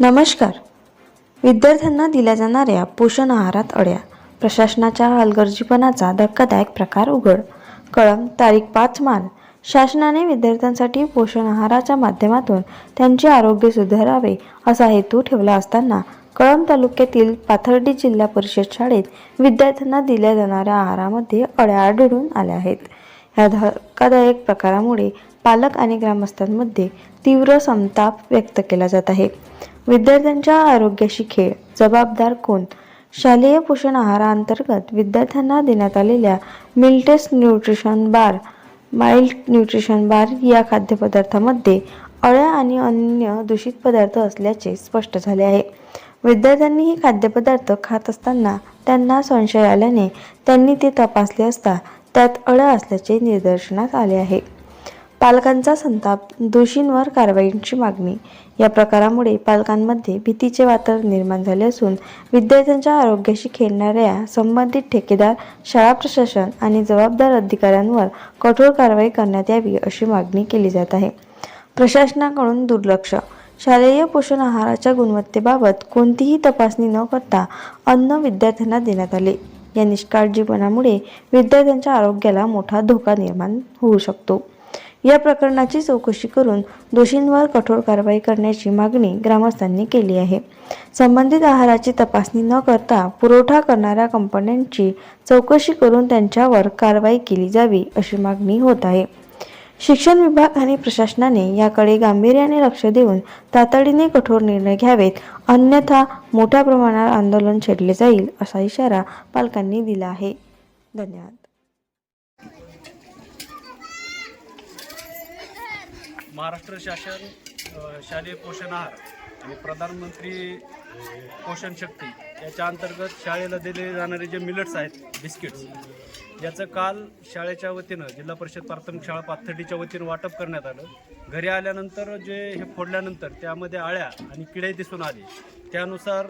नमस्कार. विद्यार्थ्यांना दिल्या जाणाऱ्या पोषण आहारात अड्या. प्रशासनाच्या हलगर्जीपणाचा धक्कादायक प्रकार उघड. कळम तारीख पाच मार्च शासनाने विद्यार्थ्यांसाठी पोषण आहाराच्या माध्यमातून त्यांचे आरोग्य सुधारावे असा हेतू ठेवला असताना कळम तालुक्यातील पाथर्डी जिल्हा परिषद शाळेत विद्यार्थ्यांना दिल्या जाणाऱ्या आहारामध्ये अड्या आढळून आल्या आहेत. या धक्कादायक प्रकारामुळे पालक आणि ग्रामस्थांमध्ये तीव्र संताप व्यक्त केला जात आहे. विद्यार्थ्यांच्या आरोग्याशी खेळ. जबाबदार कोण? शालेय पोषण आहाराअंतर्गत विद्यार्थ्यांना देण्यात आलेल्या मिल्टेस्ट nutrition bar mild nutrition bar या खाद्यपदार्थामध्ये अळ्या आणि अन्य दूषित पदार्थ असल्याचे स्पष्ट झाले आहे. विद्यार्थ्यांनी हे खाद्यपदार्थ खात असताना त्यांना संशय आल्याने त्यांनी ते तपासले असता त्यात अड असल्याचे निदर्शनास आले आहे. पालकांचा संताप दोषींवर कारवाईची मागणी या प्रकारामुळे पालकांमध्ये भीतीचे वातावरण निर्माण झाले असून विद्यार्थ्यांच्या आरोग्याशी खेळणाऱ्या संबंधित ठेकेदार शाळा प्रशासन आणि जबाबदार अधिकाऱ्यांवर कठोर कारवाई करण्यात यावी अशी मागणी केली जात आहे. प्रशासनाकडून दुर्लक्ष. शालेय पोषण आहाराच्या गुणवत्तेबाबत कोणतीही तपासणी न करता अन्न विद्यार्थ्यांना देण्यात आले. या निष्काळजीपणामुळे विद्यार्थ्यांच्या आरोग्याला मोठा धोका निर्माण होऊ शकतो. या प्रकरणाची चौकशी करून दोषींवर कठोर कारवाई करण्याची मागणी ग्रामस्थांनी केली आहे. संबंधित आहाराची तपासणी न करता पुरवठा करणाऱ्या कंपन्यांची चौकशी करून त्यांच्यावर कारवाई केली जावी अशी मागणी होत आहे. शिक्षण विभाग आणि प्रशासनाने याकडे गांभीर्याने लक्ष देऊन तातडीने कठोर निर्णय घ्यावेत अन्यथा मोठ्या प्रमाणात आंदोलन छेडले जाईल असा इशारा पालकांनी दिला आहे. धन्यवाद. महाराष्ट्र शासन शालेय पोषण आहार आणि प्रधानमंत्री पोषण शक्ती याच्या अंतर्गत शाळेला दिले जाणारे जे मिलट्स आहेत बिस्किट्स याचं काल शाळेच्या वतीनं जिल्हा परिषद प्राथमिक शाळा पाथर्डीच्या वतीनं वाटप करण्यात आलं. घरी आल्यानंतर जे हे फोडल्यानंतर त्यामध्ये आळ्या आणि किडे दिसून आले. त्यानुसार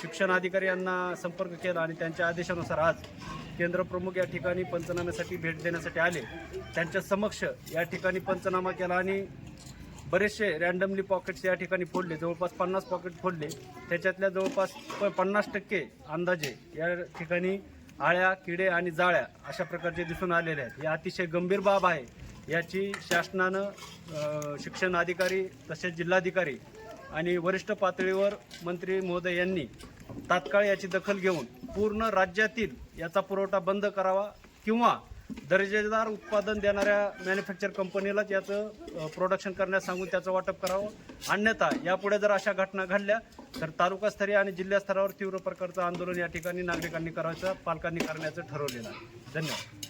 शिक्षण अधिकारी यांना संपर्क केला आणि त्यांच्या आदेशानुसार आज केंद्र प्रमुख या ठिकाणी पंचनाम्यासाठी भेट देण्यासाठी आले. त्यांच्या समक्ष या ठिकाणी पंचनामा केला आणि बरेचसे रॅन्डमली पॉकेट्स या ठिकाणी फोडले. जवळपास पन्नास पॉकेट फोडले. त्याच्यातल्या जवळपास प- पन्नास टक्के अंदाजे या ठिकाणी आळ्या किडे आणि जाळ्या अशा प्रकारचे दिसून आलेले आहेत. या अतिशय गंभीर बाब आहे. याची शासनानं शिक्षण अधिकारी तसेच जिल्हाधिकारी आणि वरिष्ठ पातळीवर मंत्री महोदय यांनी तात्काळ याची दखल घेऊन पूर्ण राज्यातील याचा पुरवठा बंद करावा किंवा दर्जेदार उत्पादन देणाऱ्या मॅन्युफॅक्चर कंपनीलाच याचं प्रोडक्शन करण्यास सांगून त्याचं वाटप करावं. अन्यथा यापुढे जर अशा घटना घडल्या तर तालुकास्तरीय आणि जिल्हास्तरावर तीव्र प्रकारचं आंदोलन या ठिकाणी नागरिकांनी करायचं पालकांनी करण्याचं ठरवलेलं आहे. धन्यवाद.